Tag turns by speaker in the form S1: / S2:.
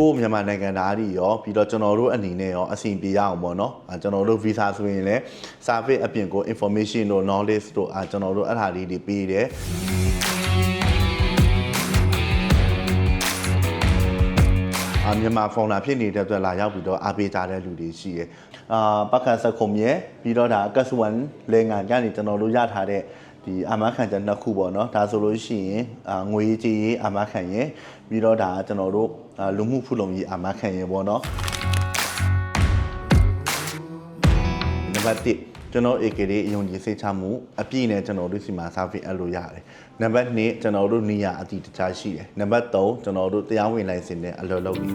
S1: ကိုယ့်မြန်မာနိုင်ငံသားတွေရောပြီးတော့ကျွန်တော်တို့အနေနဲ့ရောအဆင်ပြေရအောင်ပေါ့နော်အဲကျွန်တော်တို့ visa ဆိုရင်လည်း service အပြင်ကို information တို့ knowledge တို့အဲကျွန်တော်တို့အဲ့ဒါလေးတွေပေးတယ်အာမြန်မာဖောင်လာဖြစ်နေတဲ့အတွက်လာရောက်ပြီးတော့အားပေးကြတဲ့လူတွေရှိတယ်။အာပက္ခစခုံမြဲပြီးတော့ဒါကတ်စဝန်လေငါကနေကျွန်တော်တို့ရထားတဲ့ ဒီအာမခံချက်နှစ်ခုပေါ့နော်ဒါဆိုလို့ရှိရင်အာငွေကြေးရေးအာမခံရင်ပြီးတော့ဒါကျွန်တော်တို့အာလူမှုဖူလုံရေးအာမခံရင်ပေါ့နော်နံပါတ်1ကျွန်တော် AK လေးအယုံကြည်စိတ်ချမှုအပြည့်နဲ့ကျွန်တော်တို့စီမှာ service အပ်လို့ရတယ်နံပါတ်2ကျွန်တော်တို့နေရာအတည်တခြားရှိတယ်နံပါတ်3ကျွန်တော်တို့တရားဝင်လိုင်စင်နဲ့အလော်လုပ်နေ